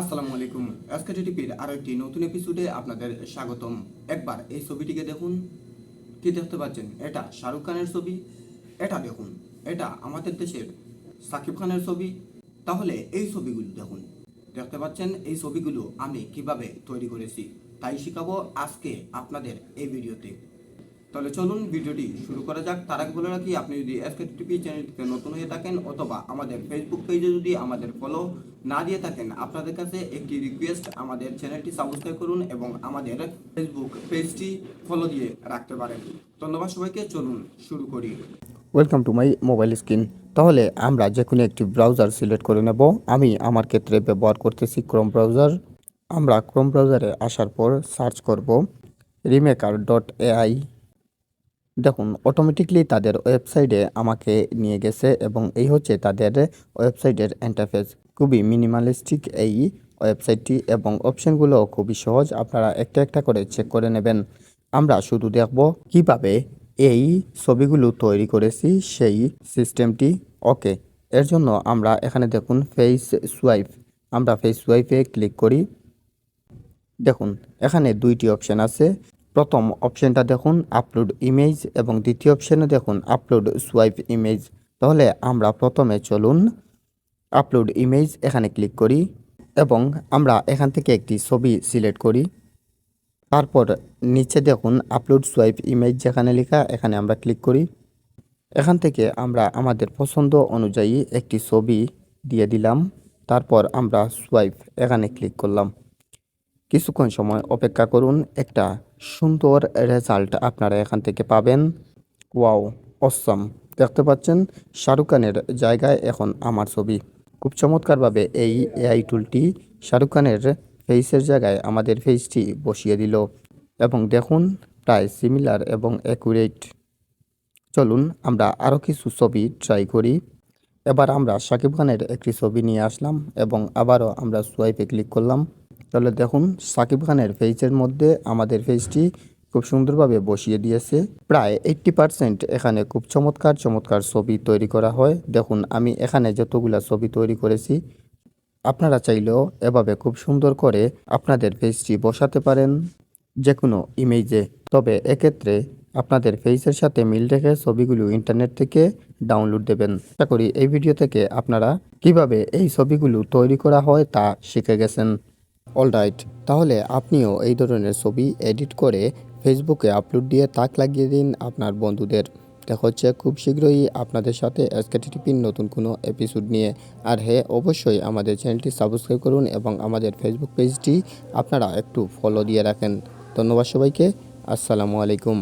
আসসালামু আলাইকুম। এসকেটি টিভির আরও একটি নতুন এপিসোডে আপনাদের স্বাগতম। একবার এই ছবিটিকে দেখুন। কি দেখতে পাচ্ছেন? এটা শাহরুখ খানের ছবি। এটা দেখুন। এটা আমাদের দেশের সাকিব খানের ছবি। তাহলে এই ছবিগুলো দেখুন। দেখতে পাচ্ছেন, এই ছবিগুলো আমি কীভাবে তৈরি করেছি, তাই শিখাবো আজকে আপনাদের এই ভিডিওতে। তাহলে চলুন ভিডিওটি শুরু করা যাক। তার আগে বলে রাখি, আপনি যদি এসকে টিভি চ্যানেলটিতে নতুন হয়ে থাকেন অথবা আমাদের ফেসবুক পেজে যদি আমাদের ফলো না দিয়ে থাকেন, আপনাদের কাছে একটি রিকোয়েস্ট আমাদের চ্যানেলটি সাবস্ক্রাইব করুন এবং আমাদের ফেসবুক পেজটি ফলো দিয়ে রাখতে পারেন। ধন্যবাদ সবাইকে, চলুন শুরু করি। Welcome to my mobile screen তাহলে আমরা যে কোনো একটি ব্রাউজার সিলেক্ট করে নেব। আমি আমার ক্ষেত্রে ব্যবহার করতেছি ক্রোম ব্রাউজার আমরা ক্রোম ব্রাউজারে আসার পর সার্চ করব। রিমেকার ডট এআই দেখুন অটোমেটিকলি তাদের ওয়েবসাইটে আমাকে নিয়ে গেছে এবং এই হচ্ছে তাদের ওয়েবসাইটের ইন্টারফেস খুবই মিনিমালিস্টিক এই ওয়েবসাইটটি এবং অপশনগুলো খুবই সহজ। আপনারা একটা একটা করে চেক করে নেবেন। আমরা শুধু দেখব কীভাবে এই ছবিগুলো তৈরি করেছি, সেই সিস্টেমটি ওকে, এর জন্য আমরা এখানে দেখুন ফেস সোয়াইপ আমরা ফেস সোয়াইপে ক্লিক করি। দেখুন, এখানে দুইটি অপশন আছে। প্রথম অপশনটা দেখুন আপলোড ইমেজ এবং দ্বিতীয় অপশনে দেখুন আপলোড সোয়াইপ ইমেজ তাহলে আমরা প্রথমে চলুন আপলোড ইমেজ এখানে ক্লিক করি এবং আমরা এখান থেকে একটি ছবি সিলেক্ট করি। তারপর নিচে দেখুন আপলোড সোয়াইপ ইমেজ যেখানে লেখা, এখানে আমরা ক্লিক করি। এখান থেকে আমরা আমাদের পছন্দ অনুযায়ী একটি ছবি দিয়ে দিলাম। তারপর আমরা সোয়াইপ এখানে ক্লিক করলাম। কিছুক্ষণ সময় অপেক্ষা করুন। একটা সুন্দর রেজাল্ট আপনারা এখান থেকে পাবেন। Wow, awesome. দেখতে পাচ্ছেন, শাহরুখ খানের জায়গায় এখন আমার ছবি। খুব চমৎকারভাবে এই এআই টুলটি শাহরুখ খানের ফেসের জায়গায় আমাদের ফেসটি বসিয়ে দিল। এবং দেখুন, প্রায় সিমিলার এবং অ্যাকুরেট চলুন, আমরা আরও কিছু ছবি ট্রাই করি। এবার আমরা সাকিব খানের একটি ছবি নিয়ে আসলাম এবং আবারও আমরা সোয়াইপে ক্লিক করলাম। তাহলে দেখুন সাকিব খানের ফেসের মধ্যে আমাদের ফেসটি খুব সুন্দরভাবে বসিয়ে দিয়েছে। প্রায় এইট্টি পারসেন্ট এখানে খুব চমৎকার চমৎকার ছবি তৈরি করা হয়। দেখুন, আমি এখানে যতগুলা ছবি তৈরি করেছি, আপনারা চাইলেও এভাবে খুব সুন্দর করে আপনাদের ফেসটি বসাতে পারেন যে কোনো ইমেজে তবে এক্ষেত্রে আপনাদের ফেসের সাথে মিল রেখে ছবিগুলো ইন্টারনেট থেকে ডাউনলোড দেবেন। আশা করি এই ভিডিও থেকে আপনারা কীভাবে এই ছবিগুলো তৈরি করা হয় তা শিখে গেছেন। অলরাইট তাহলে আপনিও এই ধরনের ছবি এডিট করে ফেসবুকে আপলোড দিয়ে তাক লাগিয়ে দিন আপনার বন্ধুদের। দেখা হচ্ছে খুব শীঘ্রই আপনাদের সাথে এসকেটিপির নতুন কোনো এপিসোড নিয়ে। আর হে অবশ্যই আমাদের চ্যানেলটি সাবস্ক্রাইব করুন এবং আমাদের ফেসবুক পেজটি আপনারা একটু ফলো দিয়ে রাখেন। ধন্যবাদ সবাইকে। আসসালামু আলাইকুম।